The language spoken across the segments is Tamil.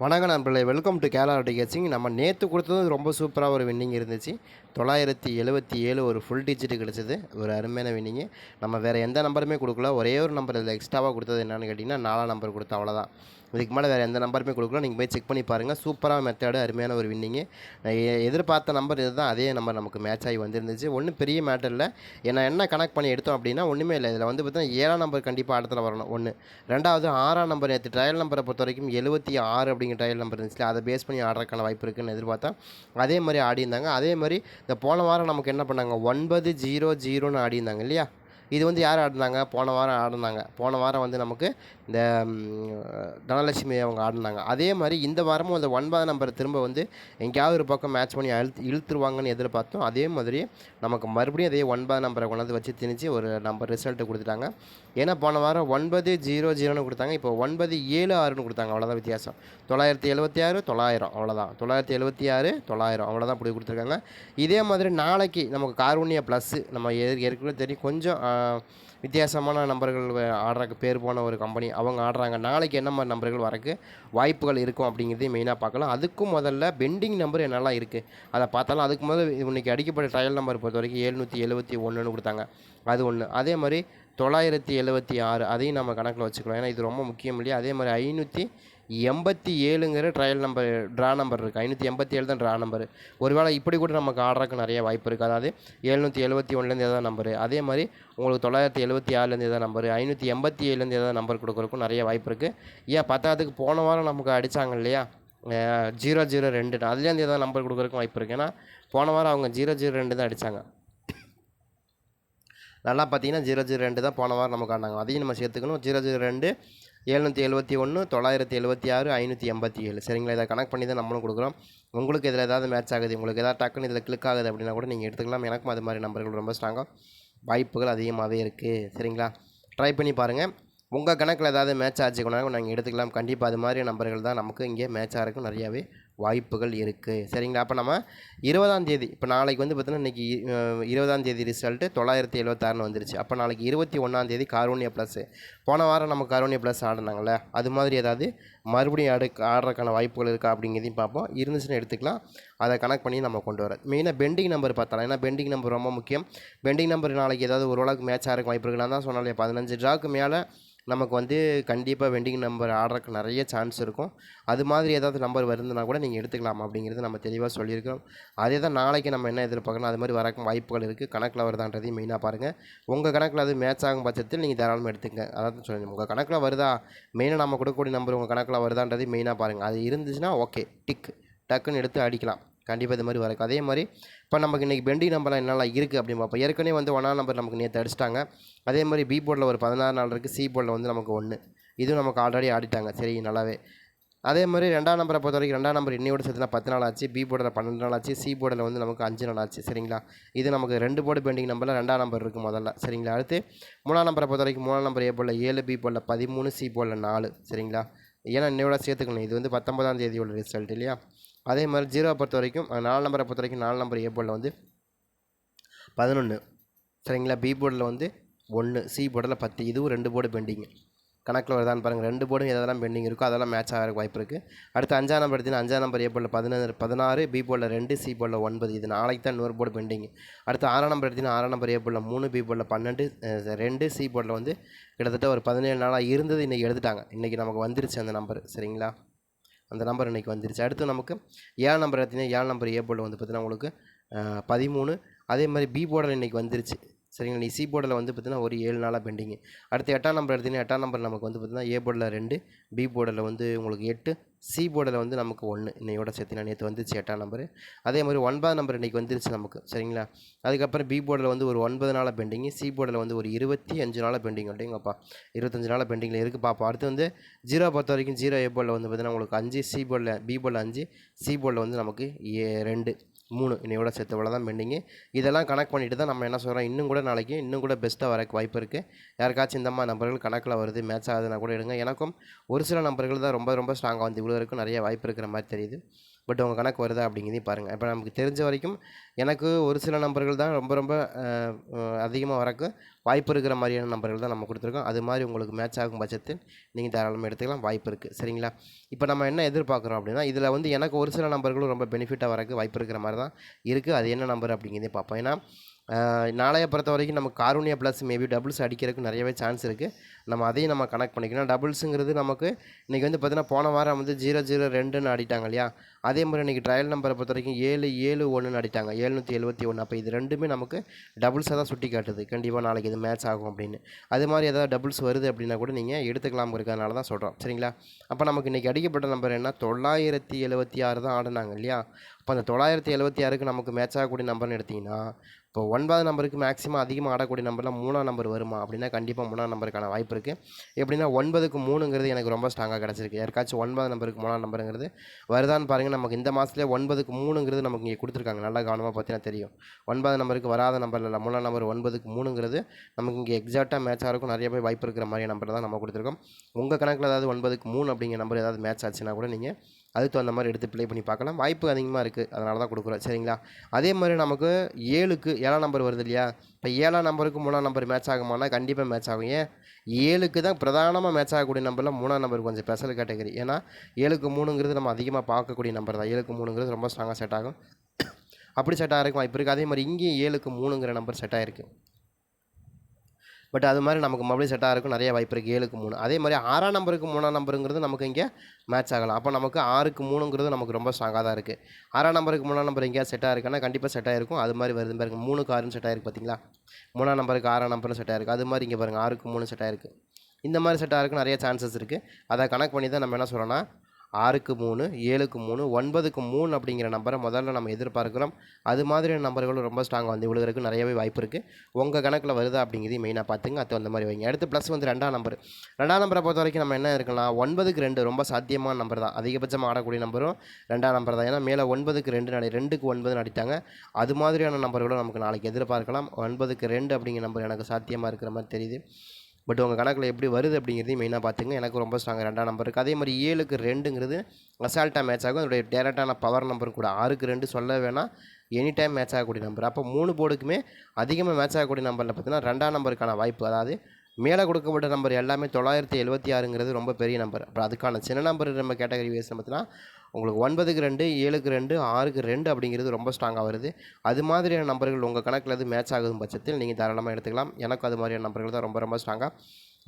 வணக்கம் நண்பர்களே வெல்கம் டு கேரளா டிகேசிங் நம்ம நேற்று கொடுத்தது ரொம்ப சூப்பராக ஒரு வின்னிங் இருந்துச்சு. தொள்ளாயிரத்தி எழுபத்தி ஏழு ஒரு ஃபுல் டிஜிட் கிடச்சிது. ஒரு அருமையான வின்னிங்கு நம்ம வேறு எந்த நம்பருமே கொடுக்கல. ஒரே ஒரு நம்பர் இதில் எக்ஸ்ட்ராவாக கொடுத்தது என்னென்னு கேட்டிங்கன்னா நாலாம் நம்பர் கொடுத்தோம் அவ்வளோதான் இதுக்கு மேலே வேறு எந்த நம்பருமே கொடுக்கலாம் நீங்கள் போய் செக் பண்ணி பாருங்கள் சூப்பராக மெத்தேடு அருமையான ஒரு வின்னிங்கு எதிர்பார்த்த நம்பர் இதுதான். அதே நம்பர் நமக்கு மேட்ச் ஆகி வந்திருந்துச்சு. ஒன்றும் பெரிய மேட்டர் இல்லை. ஏன்னா என்ன கனெக்ட் பண்ணி எடுத்தோம் அப்படின்னா ஒன்றுமே இல்லை. இதில் வந்து பார்த்தீங்கன்னா ஏழாம் நம்பர் கண்டிப்பாக இடத்துல வரணும். ஒன்று ரெண்டாவது ஆறாம் நம்பர் நேற்று ட்ரையல் நம்பரை பொறுத்த வரைக்கும் எழுபத்தி ஆறு அப்படிங்கிற ட்ரையல் நம்பர் இருந்துச்சு. அதை பேஸ் பண்ணி ஆடுறதுக்கான வாய்ப்பு இருக்குன்னு எதிர்பார்த்தா அதே மாதிரி ஆடி இருந்தாங்க அதே மாதிரி இந்த போன வாரம் நமக்கு என்ன பண்ணாங்க? ஒன்பது ஜீரோ ஜீரோன்னு ஆடி இருந்தாங்க இல்லையா? இது வந்து யார் ஆடினாங்க? போன வாரம் ஆடினாங்க. போன வாரம் வந்து நமக்கு இந்த தனலட்சுமி அவங்க ஆடினாங்க. அதே மாதிரி இந்த வாரமும் அந்த ஒன்பதாம் நம்பரை திரும்ப வந்து எங்கேயாவது ஒரு பக்கம் மேட்ச் பண்ணி அழுத்து இழுத்துருவாங்கன்னு எதிர்பார்த்தோம். அதே மாதிரி நமக்கு மறுபடியும் அதே ஒன்பதாம் நம்பரை கொண்டாந்து வச்சு திணிச்சு ஒரு நம்பர் ரிசல்ட்டு கொடுத்துட்டாங்க. ஏன்னா போன வாரம் ஒன்பது ஜீரோ ஜீரோன்னு கொடுத்தாங்க. இப்போ ஒன்பது ஏழு ஆறுன்னு கொடுத்தாங்க. அவ்வளோதான் வித்தியாசம். தொள்ளாயிரத்தி எழுபத்தி ஆறு தொள்ளாயிரம். அவ்வளோதான் தொள்ளாயிரத்தி எழுபத்தி ஆறு தொள்ளாயிரம். அவ்வளோதான் இப்படி கொடுத்துருக்காங்க. இதே மாதிரி நாளைக்கு நமக்கு கார்வனியா ப்ளஸ்ஸு நம்ம ஏற்கனவே தெரியும். கொஞ்சம் வித்தியாசமான நம்பர்கள் ஆடுறக்கு பேர் போன ஒரு கம்பெனி அவங்க ஆடுறாங்க. நாளைக்கு என்ன மாதிரி நம்பர்கள் வரக்கு வாய்ப்புகள் இருக்கும் அப்படிங்கிறதையும் மெயினாக பார்க்கலாம். அதுக்கும் முதல்ல பெண்டிங் நம்பர் என்னெல்லாம் இருக்குது அதை பார்த்தாலும் அதுக்கு முதல்ல இன்றைக்கி அடிக்கப்பட்ட ட்ரையல் நம்பர் பொறுத்த வரைக்கும் எழுநூற்றி எழுபத்தி ஒன்றுன்னு கொடுத்தாங்க. அது ஒன்று அதே மாதிரி தொள்ளாயிரத்தி எழுபத்தி ஆறு அதையும் நம்ம கணக்கில் வச்சுக்கலாம். ஏன்னா இது ரொம்ப முக்கியம் இல்லையா? அதே மாதிரி ஐநூற்றி எண்பத்தி ஏழுங்கிற ட்ரையல் நம்பர் ட்ரா நம்பர் இருக்குது ஐநூற்றி எண்பத்தி ஏழு தான் ட்ரா நம்பர் ஒருவேளை இப்படி கூட நமக்கு ஆடுறதுக்கு நிறைய வாய்ப்பு இருக்குது அதாவது எழுநூற்றி எழுபத்தி ஒன்றுலேருந்து ஏதாவது நம்பரு அதே மாதிரி உங்களுக்கு தொள்ளாயிரத்தி எழுபத்தி ஆறுலேருந்து ஏதாவது நம்பர் ஐநூற்றி எண்பத்தி ஏழுலேருந்து ஏதாவது நம்பர் கொடுக்குறதுக்கும் நிறைய வாய்ப்பு இருக்குது ஏன் பத்தாவதுக்கு போன வாரம் நமக்கு அடித்தாங்க இல்லையா? ஜீரோ ஜீரோ ரெண்டு. அதுலேருந்து ஏதாவது நம்பர் கொடுக்குறதுக்கும் வாய்ப்பு இருக்குது ஏன்னா போன வாரம் அவங்க ஜீரோ ஜீரோ ரெண்டு தான் அடித்தாங்க நல்லா பார்த்தீங்கன்னா ஜீரோ ஜீரோ ரெண்டு தான் போன வாரம் நமக்கு ஆடினாங்க அதையும் நம்ம சேர்த்துக்கணும். ஜீரோ ஜீரோ ரெண்டு எழுநூற்றி எழுபத்தி ஒன்று தொள்ளாயிரத்தி எழுபத்தி ஆறு ஐநூற்றி எண்பத்தி ஏழு. சரிங்களா? இதை கனெக்ட் பண்ணி தான் நம்மளும் கொடுக்குறோம். உங்களுக்கு இதில் ஏதாவது மேட்ச் ஆகுது உங்களுக்கு ஏதாவது டக்குன்னு இதில் கிளிக் ஆகுது அப்படின்னா கூட நீங்கள் எடுத்துக்கலாம். எனக்கும் அது மாதிரி நம்பர்கள் ரொம்ப ஸ்ட்ராங்காக வாய்ப்புகள் அதிகமாகவே இருக்குது சரிங்களா? ட்ரை பண்ணி பாருங்கள் உங்கள் கணக்கில் ஏதாவது மேட்ச் ஆச்சுக்கணும் நாங்கள் எடுத்துக்கலாம். கண்டிப்பாக அது மாதிரி நம்பர்கள் தான் நமக்கு இங்கே மேட்ச் ஆகிறக்கும் நிறையாவே. வாய்ப்புகள் இருக்குது சரிங்களா? அப்போ நம்ம இருபதாம் தேதி இப்போ நாளைக்கு வந்து பார்த்தோன்னா இன்றைக்கி இருபதாம் தேதி ரிசல்ட்டு தொள்ளாயிரத்தி எழுபத்தாறுன்னு வந்துருச்சு. அப்போ நாளைக்கு இருபத்தி ஒன்றாம் தேதி காரோனியா ப்ளஸ்ஸு போன வாரம் நம்ம காரோனியா ப்ளஸ் ஆடினாங்கல்ல அது மாதிரி ஏதாவது மறுபடியும் ஆடு ஆடுறதுக்கான வாய்ப்புகள் இருக்கா அப்படிங்கிறதையும் பார்ப்போம். இருந்துச்சுன்னு எடுத்துக்கலாம். அதை கனெக்ட் பண்ணி நம்ம கொண்டு வர. மெயினாக பெண்டிங் நம்பர் பார்த்தலாம் ஏன்னா பெண்டிங் நம்பர் ரொம்ப முக்கியம். பெண்டிங் நம்பர் நாளைக்கு ஏதாவது ஒரு ஓரளவுக்கு மேட்ச் ஆகிறக்கு வாய்ப்பு இருக்குன்னா தான் சொன்னாலே பதினஞ்சு ட்ராக்கு மேலே நமக்கு வந்து கண்டிப்பாக வெண்டிங் நம்பர் ஆடுறதுக்கு நிறைய சான்ஸ் இருக்கும். அது மாதிரி ஏதாவது நம்பர் வருதுன்னா கூட நீங்கள் எடுத்துக்கலாம் அப்படிங்கிறது நம்ம தெளிவாக சொல்லியிருக்கோம் அதே தான் நாளைக்கு நம்ம என்ன எதிர்பார்க்கணும் அது மாதிரி வரக்கும் வாய்ப்புகள் இருக்குது கணக்கில் வருதான்றதையும் மெயினாக பாருங்கள் உங்கள் கணக்கில் அது மேட்ச் ஆகும் பட்சத்தில் நீங்கள் தாராளமாக எடுத்துங்க அதாவது சொல்லுங்கள் உங்கள் கணக்கில் வருதா? மெயினாக நம்ம கொடுக்கக்கூடிய நம்பர் உங்கள் கணக்கில் வருதான்றதையும் மெயினாக பாருங்கள் அது இருந்துச்சுன்னா ஓகே டிக் டக்குன்னு எடுத்து அடிக்கலாம். கண்டிப்பாக இது மாதிரி வரக்கு அதே மாதிரி இப்போ நமக்கு இன்றைக்கி பெண்டிங் நம்பர்லாம் என்னெல்லாம் இருக்குது அப்படின்னு பார்ப்போம். ஏற்கனவே வந்து ஒன்றாம் நம்பர் நமக்கு நேற்று அடிச்சிட்டாங்க. அதே மாதிரி பி போர்டில் ஒரு பதினாறு நாள் இருக்குது சி போர்டில் வந்து நமக்கு ஒன்று இதுவும் நமக்கு ஆல்ரெடி ஆடிட்டாங்க. சரி நல்லாவே. அதே மாதிரி ரெண்டாம் நம்பரை பொறுத்த வரைக்கும் ரெண்டாம் நம்பர் இன்னையோட சேர்த்துனா பத்து நாள் ஆச்சு. பி போர்டில் பன்னெண்டு நாள் ஆச்சு. சி போர்டில் வந்து நமக்கு அஞ்சு நாள் ஆச்சு. சரிங்களா? இது நமக்கு ரெண்டு போர்டு பெண்டிங் நம்பரில் ரெண்டாம் நம்பர் இருக்குது முதல்ல. சரிங்களா? அடுத்து மூணாம் நம்பரை பொறுத்த வரைக்கும் மூணாம் நம்பர் ஏ போர்டில் ஏழு பி போர்டில் பதிமூணு சி போர்டில் நாலு. சரிங்களா? ஏன்னா இன்னையோட சேர்த்துக்கணும். இது வந்து பத்தொன்பதாம் தேதியோட ரிசல்ட் இல்லையா? அதே மாதிரி ஜீரோவை பொறுத்த வரைக்கும் நாலு நம்பரை பொறுத்த வரைக்கும் நாலு நம்பர் ஏ போர்டில் வந்து பதினொன்று சரிங்களா? பி போர்டில் வந்து ஒன்று சி போர்டில் பத்து. இதுவும் ரெண்டு போர்டு பெண்டிங் கணக்கில் வருதான்னு பாருங்கள் ரெண்டு போர்டும் எதெல்லாம் பெண்டிங் இருக்கோ அதெல்லாம் மேட்ச் ஆகிறதுக்கு வாய்ப்பு இருக்குது அடுத்து அஞ்சாம் நம்பர் எடுத்தீங்கன்னா அஞ்சாம் நம்பர் ஏ போர்டில் பதினாறு பதினாறு பி போர்டில் ரெண்டு சி போர்டில் ஒன்பது. இது நாளைக்கு தான் இன்னொரு போர்டு பெண்டிங் அடுத்து ஆறாம் நம்பர் எடுத்தீங்கன்னா ஆறாம் நம்பர் ஏ போர்டில் மூணு பி போர்டில் பன்னெண்டு ரெண்டு சி போர்டில் வந்து கிட்டத்தட்ட ஒரு பதினேழு நாளாக இருந்தது. இன்றைக்கி எடுத்துட்டாங்க. இன்றைக்கி நமக்கு வந்துருச்சு அந்த நம்பர் சரிங்களா? அந்த நம்பர் இன்றைக்கி வந்துருச்சு. அடுத்து நமக்கு ஏழு நம்பர் எடுத்திங்கன்னா ஏழு நம்பர் ஏ போர்டில் வந்து பார்த்தீங்கன்னா உங்களுக்கு பதிமூணு. அதே மாதிரி பி போர்டில் இன்றைக்கி வந்துருச்சு. சரிங்களா? நீ சி போர்டில் வந்து பார்த்தீங்கன்னா ஒரு ஏழு நாளாக பெண்டிங்கு அடுத்து எட்டாம் நம்பர் எடுத்தீங்கன்னா எட்டாம் நம்பர் நமக்கு வந்து பார்த்தீங்கன்னா ஏ போர்டில் ரெண்டு பி போர்டில் வந்து உங்களுக்கு எட்டு சி போர்டில் வந்து நமக்கு ஒன்று இன்னையோட சேர்த்து நான் நேற்று வந்துருச்சு எட்டாம் நம்பர் அதே மாதிரி ஒன்பதாம் நம்பர் இன்றைக்கி வந்துருச்சு நமக்கு சரிங்களா? அதுக்கப்புறம் பி போர்டில் வந்து ஒரு ஒன்பது நாளாக பெண்டிங்கு சி போர்டில் வந்து ஒரு இருபத்தி அஞ்சு நாளாக பெண்டிங் அப்படிங்கப்பா. இருபத்தஞ்சு நாளாக பெண்டிங்கில் இருக்குது பார்ப்போம் அடுத்து வந்து ஜீரோ பொறுத்த வரைக்கும் ஜீரோ ஏ போர்டில் வந்து பார்த்தீங்கன்னா உங்களுக்கு அஞ்சு சி போர்டில் பி போர்டில் அஞ்சு சி போர்டில் வந்து நமக்கு ஏ ரெண்டு. மூணு. இன்னையோட சேர்த்து இவ்வளோ தான் பெண்டிங்கு இதெல்லாம் கனெக்ட் பண்ணிட்டு தான் நம்ம என்ன சொல்கிறோம் இன்னும் கூட நாளைக்கு இன்னும் கூட பெஸ்ட்டாக வரக்கு வாய்ப்பு இருக்குது யாருக்காச்சும் இந்த மாதிரி நம்பர்கள் கணக்கில் வருது மேட்ச் ஆகுதுன்னா கூட எடுங்க. எனக்கும் ஒரு சில நம்பர்கள் தான் ரொம்ப ரொம்ப ஸ்ட்ராங்காக வந்து இவ்வளோ வரைக்கும் நிறைய வாய்ப்பு இருக்கிற மாதிரி தெரியுது. பட் உங்கள் கணக்கு வருதா அப்படிங்கிறதையும் பாருங்கள் இப்போ நமக்கு தெரிஞ்ச வரைக்கும் எனக்கு ஒரு சில நம்பர்கள் தான் ரொம்ப ரொம்ப அதிகமாக வரக்கு வாய்ப்பு இருக்கிற மாதிரியான நம்பர்கள் தான் நம்ம கொடுத்துருக்கோம். அது மாதிரி உங்களுக்கு மேட்ச் ஆகும் பட்சத்தில் நீங்கள் தாராளமாக எடுத்துக்கலாம். வாய்ப்பு இருக்குது சரிங்களா? இப்போ நம்ம என்ன எதிர்பார்க்குறோம் அப்படின்னா இதில் வந்து எனக்கு ஒரு சில நம்பர்களும் ரொம்ப பெனிஃபிட்டாக வரக்கு வாய்ப்பு இருக்கிற மாதிரி தான் இருக்குது அது என்ன நம்பர் அப்படிங்கிறதையும் பார்ப்போம். ஏன்னா நாளைய பொறுத்த வரைக்கும் நம்ம காரூனியா ப்ளஸ் மேபி டபுள்ஸ் அடிக்கிறதுக்கு நிறையவே சான்ஸ் இருக்குது நம்ம அதையும் நம்ம கனெக்ட் பண்ணிக்கணும். டபுள்ஸுங்கிறது நமக்கு இன்றைக்கி வந்து பார்த்திங்கன்னா போன வாரம் வந்து ஜீரோ ஜீரோ ரெண்டுன்னு அடிட்டாங்க இல்லையா? அதே மாதிரி இன்றைக்கி ட்ரையல் நம்பரை பொறுத்த வரைக்கும் ஏழு ஏழு ஒன்றுன்னு அடிட்டாங்க. எழுநூற்றி எழுபத்தி ஒன்று அப்போ இது ரெண்டுமே நமக்கு டபுள்ஸாக தான் சுட்டி காட்டுது. கண்டிப்பாக நாளைக்கு இது மேட்ச் ஆகும் அப்படின்னு. அது மாதிரி ஏதாவது டபுள்ஸ் வருது அப்படின்னா கூட நீங்கள் எடுத்துக்கலாம் இருக்கிறதுனால தான் சொல்கிறோம் சரிங்களா? அப்போ நமக்கு இன்றைக்கி அடிக்கப்பட்ட நம்பர் என்ன? தொள்ளாயிரத்தி எழுபத்தி ஆறு தான் ஆடினாங்க இல்லையா? இப்போ அந்த தொள்ளாயிரத்தி எழுபத்தி ஆறுக்கு நமக்கு மேட்ச் ஆகக்கூடிய நம்பர்னு எடுத்திங்கன்னா இப்போ ஒன்பது நம்பருக்கு மேக்ஸிமம் அதிகமாக ஆடக்கூடிய நம்பர்லாம் மூணாம் நம்பர் வருமா? அப்படின்னா கண்டிப்பாக மூணாம் நம்பருக்கான வாய்ப்பு இருக்குது எப்படின்னா ஒன்பதுக்கு மூணுங்கிறது எனக்கு ரொம்ப ஸ்ட்ராங்காக கிடச்சிருக்கு. யாருக்காச்சும் ஒன்பது நம்பருக்கு மூணாம் நம்பருங்கிறது வருதான்னு பாருங்கள் நமக்கு இந்த மாதத்துலேயே ஒன்பதுக்கு மூணுங்கிறது நமக்கு இங்கே கொடுத்துருக்காங்க. நல்லா கவனமாக பார்த்தீங்கன்னா தெரியும். ஒன்பது நம்பருக்கு வராத நம்பர் இல்லை மூணாம் நம்பர் ஒன்பதுக்கு மூணுங்கிறது நமக்கு இங்கே எக்ஸாக்டாக மேட்ச் ஆகிறக்கும் நிறைய பேர் வாய்ப்பு இருக்கிற மாதிரி நம்பர் தான் நம்ம கொடுத்துருக்கோம். உங்கள் கணக்கில் ஏதாவது ஒன்பதுக்கு மூணு அப்படிங்கிற நம்பர் ஏதாவது மேட்ச் ஆச்சுன்னா கூட நீங்கள் அதுக்கு தகுந்த மாதிரி எடுத்து ப்ளே பண்ணி பார்க்கலாம். வாய்ப்பு அதிகமாக இருக்குது அதனால தான் கொடுக்குறோம். சரிங்களா? அதே மாதிரி நமக்கு ஏழுக்கு ஏழாம் நம்பர் வருது இல்லையா? இப்போ ஏழாம் நம்பருக்கு மூணாம் நம்பர் மேட்ச் ஆகுமானா கண்டிப்பாக மேட்ச் ஆகும். ஏன்? ஏழுக்கு தான் பிரதானமாக மேட்ச் ஆகக்கூடிய நம்பரில் மூணாம் நம்பர் கொஞ்சம் ஸ்பெஷல் கேட்டகரி ஏன்னா ஏழுக்கு மூணுங்கிறது நம்ம அதிகமாக பார்க்கக்கூடிய நம்பர் தான். ஏழுக்கு மூணுங்கிறது ரொம்ப ஸ்ட்ராங்காக செட் ஆகும். அப்படி செட் ஆகிறதுக்கு வாய்ப்பு இருக்குது அதே மாதிரி இங்கேயும் ஏழுக்கு மூணுங்கிற நம்பர் செட் ஆகிருக்கு பட் அது மாதிரி நமக்கு மறுபடியும் செட்டாக இருக்கும் நிறைய வாய்ப்பு இருக்குது ஏழுக்கு மூணு. அதே மாதிரி ஆறாம் நம்பருக்கு மூணாம் நம்பருங்கிறது நமக்கு இங்கே மேட்ச் ஆகலாம். அப்போ நமக்கு ஆறுக்கு மூணுங்கிறது நமக்கு ரொம்ப ஸ்ட்ராங்காக தான் இருக்குது ஆறாம் நம்பருக்கு மூணாம் நம்பர் எங்கேயா செட்டாக இருக்குன்னா கண்டிப்பாக செட்டாக இருக்கும் அது மாதிரி வருது பாருங்க. மூணுக்கு ஆறுன்னு செட்டாக இருக்குது பார்த்தீங்களா மூணாம் நம்பருக்கு ஆறாம் நம்பரும் செட்டாக இருக்குது அது மாதிரி இங்கே பாருங்கள் ஆறுக்கு மூணு செட்டாக இருக்குது இந்த மாதிரி செட்டாக இருக்கும் நிறைய சான்சஸ் இருக்குது அதை கனெக்ட் பண்ணி தான் நம்ம என்ன சொல்கிறோன்னா ஆறுக்கு மூணு ஏழுக்கு மூணு ஒன்பதுக்கு மூணு அப்படிங்கிற நம்பரை முதல்ல நம்ம எதிர்பார்க்குறோம். அது மாதிரியான நம்பர்களும் ரொம்ப ஸ்ட்ராங்காக வந்து விழுகிறதுக்கு நிறையவே வாய்ப்பு இருக்குது உங்கள் கணக்கில் வருதா அப்படிங்கிறதையும் மெயினாக பார்த்துங்க. அது அந்த மாதிரி வைங்க. அடுத்து ப்ளஸ் வந்து ரெண்டாம் நம்பர் ரெண்டாம் நம்பரை பொறுத்த வரைக்கும் நம்ம என்ன இருக்கலாம் ஒன்பதுக்கு ரெண்டு ரொம்ப சாத்தியமான நம்பர் தான். அதிகபட்சமாக ஆடக்கூடிய நம்பரும் ரெண்டாம் நம்பர் தான். ஏன்னா மேலே ஒன்பதுக்கு ரெண்டு நடி ரெண்டுக்கு ஒன்பது நடித்தாங்க அது மாதிரியான நம்பர்களும் நமக்கு நாளைக்கு எதிர்பார்க்கலாம். ஒன்பதுக்கு ரெண்டு அப்படிங்கிற நம்பர் எனக்கு சாத்தியமாக இருக்கிற மாதிரி தெரியுது. பட் உங்கள் கணக்கில் எப்படி வருது அப்படிங்கிறதையும் மெயினாக பார்த்துங்க. எனக்கு ரொம்ப ஸ்ட்ராங் ரெண்டாம் நம்பர் இருக்குது அதே மாதிரி ஏழுக்கு ரெண்டுங்கிறது அசால்ட்டாக மேட்ச் ஆகும். அதோடைய டேரெக்டான பவர் நம்பர் கூட. ஆறுக்கு ரெண்டு சொல்ல வேணாம் எனி டைம் மேட்ச் ஆகக்கூடிய நம்பர் அப்போ மூணு போர்டுக்குமே அதிகமாக மேட்ச் ஆகக்கூடிய நம்பரில் பார்த்தீங்கன்னா ரெண்டாம் நம்பருக்கான வாய்ப்பு. அதாவது மேலே கொடுக்கப்பட்ட நம்பர் எல்லாமே தொள்ளாயிரத்தி எழுபத்தி ஆறுங்கிறது ரொம்ப பெரிய நம்பர் அப்புறம் அதுக்கான சின்ன நம்பர் நம்ம கேட்டகரி வேஸ் பார்த்தீங்கன்னா உங்களுக்கு ஒன்பதுக்கு ரெண்டு ஏழுக்கு ரெண்டு ஆறுக்கு ரெண்டு அப்படிங்கிறது ரொம்ப ஸ்ட்ராங்காக வருது. அது மாதிரியான நம்பர்கள் உங்கள் கணக்கில் எது மேட்ச் ஆகும் பட்சத்தில் நீங்கள் தாராளமாக எடுத்துக்கலாம். எனக்கு அது மாதிரியான நம்பர்கள் தான் ரொம்ப ரொம்ப ஸ்ட்ராங்காக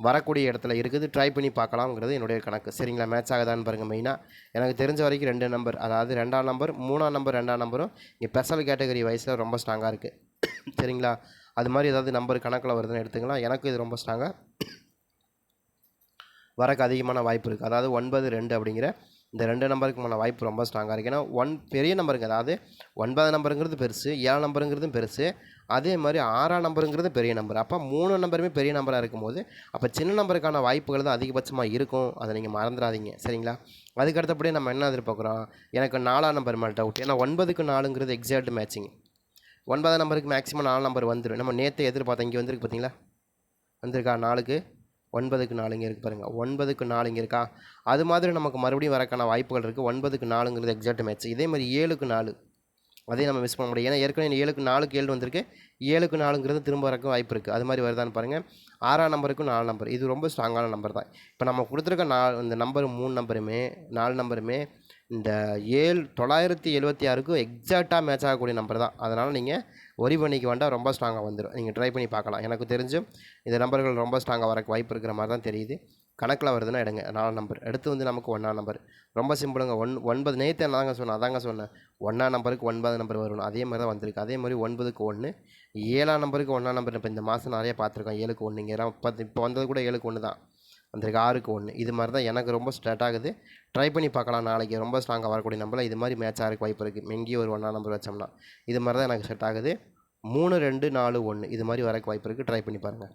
வரக்கூடிய இடத்துல இருக்குது. ட்ரை பண்ணி பார்க்கலாம்ங்கிறது என்னுடைய கணக்கு. சரிங்களா? மேட்ச் ஆகுதான்னு பாருங்கள் மெயினாக எனக்கு தெரிஞ்ச வரைக்கும் ரெண்டு நம்பர் அதாவது ரெண்டாம் நம்பர் மூணாம் நம்பர் ரெண்டாம் நம்பரும் இங்கே ஸ்பெஷல் கேட்டகரி வயசில் ரொம்ப ஸ்ட்ராங்காக இருக்குது சரிங்களா? அது மாதிரி ஏதாவது நம்பர் கணக்கில் வருதுன்னு எடுத்துக்கலாம். எனக்கு இது ரொம்ப ஸ்ட்ராங்காக வரக்கு அதிகமான வாய்ப்பு இருக்குது அதாவது ஒன்பது ரெண்டு அப்படிங்கிற இந்த ரெண்டு நம்பருக்குமான வாய்ப்பு ரொம்ப ஸ்ட்ராங்காக இருக்குது ஏன்னா ஒன் பெரிய நம்பருங்க. அதாவது ஒன்பது நம்பருங்கிறது பெருசு ஏழு நம்பருங்கிறதும் பெருசு. அதே மாதிரி ஆறாம் நம்பருங்கிறது பெரிய நம்பர். அப்போ மூணு நம்பருமே பெரிய நம்பராக இருக்கும்போது அப்போ சின்ன நம்பருக்கான வாய்ப்புகள் தான் அதிகபட்சமாக இருக்கும். அதை நீங்கள் மறந்துடாதீங்க. சரிங்களா? அதுக்கு நம்ம என்ன எதிர்பார்க்குறோம்? எனக்கு நாலாம் நம்பர் மேலே டவுட் ஏன்னா ஒன்பதுக்கு நாலுங்கிறது எக்ஸாக்ட் மேட்சிங் ஒன்பதாம் நம்பருக்கு மேக்ஸிமம் நாலு நம்பர் வந்துடும் நம்ம நேற்று எதிர்பார்த்தோம். இங்கே வந்திருக்கு பார்த்தீங்களா வந்திருக்கா? நாளுக்கு ஒன்பதுக்கு நாலு இங்கே இருக்குது பாருங்கள் ஒன்பதுக்கு நாலு இங்கே இருக்கா? அது மாதிரி நமக்கு மறுபடியும் வரக்கான வாய்ப்புகள் இருக்குது ஒன்பதுக்கு நாலுங்கிறது எக்ஸாக்ட் மேட்ச் இதே மாதிரி ஏழுக்கு நாலு. அதே நம்ம மிஸ் பண்ண முடியும். ஏன்னா ஏற்கனவே ஏழுக்கு நாலுக்கு ஏழு வந்திருக்கு. ஏழுக்கு நாலுங்கிறது திரும்ப வரக்கு வாய்ப்பு இருக்குது அது மாதிரி வருதான்னு பாருங்கள் ஆறாம் நம்பருக்கும் நாலு நம்பர் இது ரொம்ப ஸ்ட்ராங்கான நம்பர் தான். இப்போ நம்ம கொடுத்துருக்க நாலு இந்த நம்பர் மூணு நம்பருமே நாலு நம்பருமே இந்த ஏழு தொள்ளாயிரத்தி எழுபத்தி ஆறுக்கும் எக்ஸாக்டாக மேட்ச் ஆகக்கூடிய நம்பர் தான். அதனால் நீங்கள் ஒரி பண்ணிக்க வேண்டாம் ரொம்ப ஸ்ட்ராங்காக வந்துடும் நீங்கள் ட்ரை பண்ணி பார்க்கலாம். எனக்கு தெரிஞ்சு இந்த நம்பர்கள் ரொம்ப ஸ்ட்ராங்காக வரக்கு வாய்ப்பு இருக்கிற மாதிரி தான் தெரியுது. கணக்கில் வருதுன்னா எடுங்க. நாலு நம்பர் அடுத்து வந்து நமக்கு ஒன்றாம் நம்பர் ரொம்ப சிம்பிளுங்க ஒன் ஒன்பது நேற்று தாங்க சொன்னேன் அதாங்க சொன்னேன். ஒன்றாம் நம்பருக்கு ஒன்பது நம்பர் வரணும் அதே மாதிரி தான் வந்திருக்கு. அதே மாதிரி ஒன்பதுக்கு ஒன்று ஏழாம் நம்பருக்கு ஒன்றாம் நம்பர் இப்போ இந்த மாதம் நிறைய பார்த்துருக்கோம். ஏழுக்கு ஒன்று இங்கே இப்போ இப்போ வந்தது கூட ஏழுக்கு ஒன்று தான் வந்திருக்கு. ஆறுக்கு ஒன்று இது மாதிரி தான் எனக்கு ரொம்ப ஸ்டார்ட் ஆகுது. ட்ரை பண்ணி பார்க்கலாம். நாளைக்கு ரொம்ப ஸ்ட்ராங்காக வரக்கூடிய நம்பரில் இது மாதிரி மேட்ச் ஆகிறதுக்கு வாய்ப்பு இருக்குது எங்கேயும் ஒரு ஒன்றா நம்பர் வச்சோம்னா. இது மாதிரி தான் எனக்கு செட் ஆகுது. மூணு ரெண்டு நாலு ஒன்று இது மாதிரி வரக்கு வாய்ப்பு இருக்குது ட்ரை பண்ணி பாருங்கள்